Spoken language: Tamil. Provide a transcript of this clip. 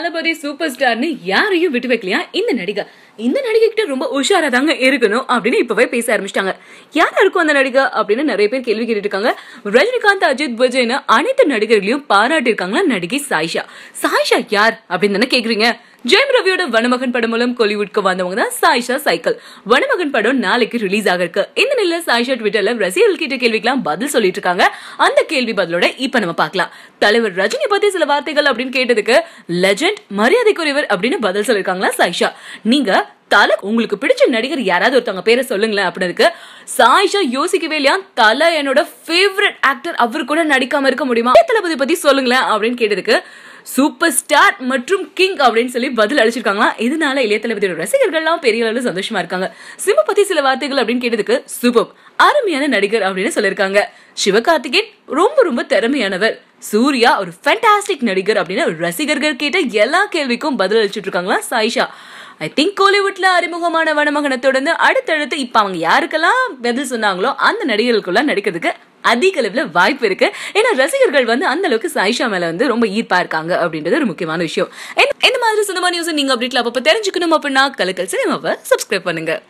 தளபதி சூப்பர் ஸ்டார்னு யாரையும் விட்டு வைக்கலையா? இந்த நடிகர் இந்த நடிகை கிட்ட ரொம்ப உஷாரா தாங்க இருக்கணும் அப்படின்னு இப்பவே பேச ஆரம்பிச்சிட்டாங்க. யாரா இருக்கும் அந்த நடிகை அப்படின்னு நிறைய பேர் கேள்வி கேட்டுட்டு இருக்காங்க ரஜினிகாந்த் அஜித் விஜய்னு அனைத்து நடிகர்களையும் பாராட்டி இருக்காங்களா நடிகை சாயிஷா. சாயிஷா யார் அப்படின்னு தானே கேக்குறீங்க. ஜெயம் ரவியோட வனமகன் படம் மூலம் கோலிவுட்க்கு வந்தவங்க தான் சாயிஷா சைக்கிள். வனமகன் படம் நாளைக்கு ரிலீஸ் ஆக இருக்கு இந்த நிலையில சாயிஷா ட்விட்டர்ல ரசிகர்கள் கிட்ட கேள்விக்கெல்லாம் பதில் சொல்லிட்டு இருக்காங்க அந்த கேள்வி பதிலோட இப்ப நம்ம பார்க்கலாம். தலைவர் ரஜினி பத்தி சில வார்த்தைகள் அப்படின்னு கேட்டதுக்கு லெஜெண்ட் மரியாதைக்குரியவர் அப்படின்னு பதில் சொல்லிருக்காங்களா சாயிஷா. நீங்க தலை உங்களுக்கு பிடிச்ச நடிகர் யாராவது ஒருத்தவங்க பேரை சொல்லுங்களேன் அப்படின்றதுக்கு சாயிஷா யோசிக்கவே இல்லையா? தலை என்னோட ஃபேவரட் ஆக்டர் அவர் கூட நடிக்காம இருக்க முடியுமா? தளபதி பத்தி சொல்லுங்களேன் அப்படின்னு கேட்டிருக்கு சூப்பர் ஸ்டார் மற்றும் கிங் அப்படின்னு சொல்லி பதில் அளிச்சிருக்காங்களா? இதனால இளைய தளபதியோட ரசிகர்கள்லாம் பெரிய அளவில் சந்தோஷமா இருக்காங்க. சிவ பத்தி சில வார்த்தைகள் அப்படின்னு கேட்டதுக்கு சூப்பர் அருமையான நடிகர் அப்படின்னு சொல்லியிருக்காங்க. சிவகார்த்திகேயன் ரொம்ப ரொம்ப திறமையானவர். சூர்யா ஒரு ஃபேண்டாஸ்டிக் நடிகர் அப்படின்னு ரசிகர்கள் கேட்ட எல்லா கேள்விக்கும் பதில் அளிச்சிட்டு இருக்காங்களா சாயிஷா? ஐ திங்க் கோலிவுட்ல அறிமுகமான வனமகனை தொடர்ந்து அடுத்தடுத்து இப்ப அவங்க யாருக்கெல்லாம் பதில் சொன்னாங்களோ அந்த நடிகர்களுக்குள்ள நடிக்கிறதுக்கு அதிக அளவுல வாய்ப்பு இருக்கு. ஏன்னா ரசிகர்கள் வந்து அந்த அளவுக்கு சாயிஷா மேல வந்து ரொம்ப ஈர்ப்பா இருக்காங்க அப்படின்றது ஒரு முக்கியமான விஷயம். இந்த- இந்த மாதிரி சினிமா நியூஸ் நீங்க அப்டேட்ல அப்பப்ப தெரிஞ்சுக்கணும் அப்படின்னா கலக்கல் சினிமாவை சப்ஸ்கிரைப் பண்ணுங்க.